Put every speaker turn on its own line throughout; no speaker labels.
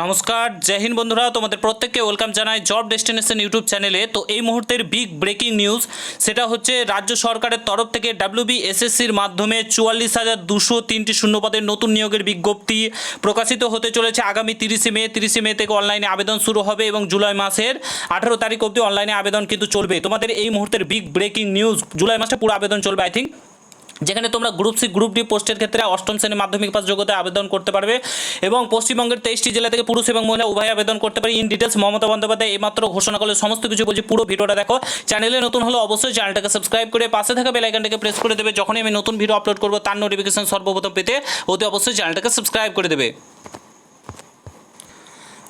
নমস্কার, জয় হিন্দ বন্ধুরা, তোমাদের প্রত্যেককে ওয়েলকাম জানাই জব ডেস্টিনেশন ইউটিউব চ্যানেলে। তো এই মুহূর্তের বিগ ব্রেকিং নিউজ সেটা হচ্ছে রাজ্য সরকারের তরফ থেকে ডাব্লিউবি এসএসসির মাধ্যমে চুয়াল্লিশ হাজার দুশো তিনটি শূন্যপদের নতুন নিয়োগের বিজ্ঞপ্তি প্রকাশিত হতে চলেছে। আগামী তিরিশে মে তিরিশে মে থেকে অনলাইনে আবেদন শুরু হবে এবং জুলাই মাসের আঠারো তারিখ অবধি অনলাইনে আবেদন কিন্তু চলবে। তোমাদের এই মুহূর্তের বিগ ব্রেকিং নিউজ জুলাই মাসে পুরো আবেদন চলবে আই থিঙ্ক যেখানে তোমরা গ্রুপ সি গ্রুপ ডি পোস্টের ক্ষেত্রে অষ্টম শ্রেণি মাধ্যমিক পাস যোগ্যতায় আবেদন করতে পারবে এবং পশ্চিমবঙ্গের তেইশটি জেলা থেকে পুরুষ এবং মহিলা উভয় আবেদন করতে পারে। ইন ডিটেলস মমতা বন্দ্যোপাধ্যায় এইমাত্র ঘোষণা করলে সমস্ত কিছু বলছি, পুরো ভিডিওটা দেখো। চ্যানেলে নতুন হলে অবশ্যই চ্যানেলটাকে সাবস্ক্রাইব করে পাশে থাকা বেলাইকানটাকে প্রেস করে দেবে। যখনই আমি নতুন ভিডিও আপলোড করব, তার নোটিফিকেশন সর্বপ্রথম পেতে অতি অবশ্যই চ্যানেলটাকে সাবস্ক্রাইব করে দেবে।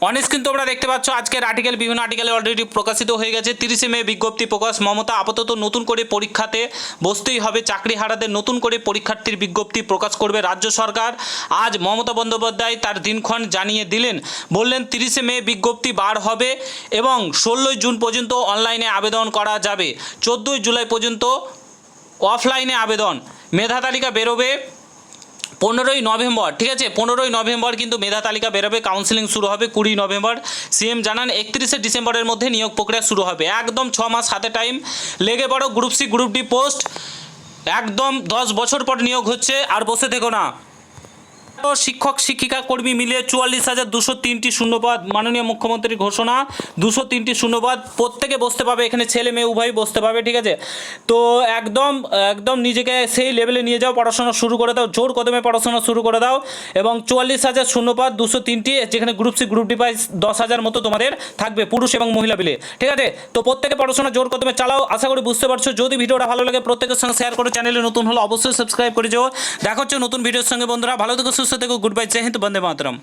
অন স্ক্রিন তোমরা দেখতে পাচ্ছ, আজকের আর্টিকেল বিভিন্ন আর্টিকেলে অলরেডি প্রকাশিত হয়ে গেছে। তিরিশে মে বিজ্ঞপ্তি প্রকাশ। মমতা আপাতত নতুন করে পরীক্ষাতে বসতেই হবে। চাকরি হারাদের নতুন করে পরীক্ষার্থীর বিজ্ঞপ্তি প্রকাশ করবে রাজ্য সরকার। আজ মমতা বন্দ্যোপাধ্যায় তার দিনক্ষণ জানিয়ে দিলেন, বললেন, তিরিশে মে বিজ্ঞপ্তি বার হবে এবং ষোলোই জুন পর্যন্ত অনলাইনে আবেদন করা যাবে। চোদ্দোই জুলাই পর্যন্ত অফলাইনে আবেদন। মেধা তালিকা বেরোবে। পনেরোই নভেম্বর, ঠিক আছে? পনেরোই নভেম্বর কিন্তু মেধা তালিকা বেরোবে কাউন্সিলিং শুরু হবে কুড়ি নভেম্বর। সিএম জানান, একত্রিশে ডিসেম্বরের মধ্যে নিয়োগ প্রক্রিয়া শুরু হবে। একদম ছ মাস হাতে টাইম লেগে পড়ো group C group D post একদম দশ বছর পর নিয়োগ হচ্ছে, আর বসে থেকো না। শিক্ষক, শিক্ষিকা, কর্মী মিলিয়ে চুয়াল্লিশ হাজার দুশো তিনটি শূন্যপদ। মাননীয় মুখ্যমন্ত্রীর ঘোষণা, দুশো তিনটি শূন্যপদ প্রত্যেকে বসতে পাবে। এখানে ছেলে মেয়ে উভয়ই বসতে পাবে, ঠিক আছে? তো একদম একদম নিজেকে সেই লেভেলে নিয়ে যাও, পড়াশোনা শুরু করে দাও, জোর কদমে পড়াশোনা শুরু করে দাও এবং চুয়াল্লিশ হাজার শূন্যপদ, দুশো তিনটি, যেখানে গ্রুপ সি গ্রুপ ডি পাই দশ হাজার মতো তোমাদের থাকবে, পুরুষ এবং মহিলা মিলে ঠিক আছে? তো প্রত্যেকে পড়াশোনা জোর কদমে চালাও, আশা করি বুঝতে পারছ। যদি ভিডিওটা ভালো লাগে, প্রত্যেকের সঙ্গে শেয়ার করো চ্যানেলে নতুন হলে অবশ্যই সাবস্ক্রাইব করে যাও। দেখা নতুন ভিডিওর সঙ্গে, বন্ধুরা। ভালো থেকে, সুস্থ থেকো গুড বাই জয় হিন্দ বন্দে মাতরম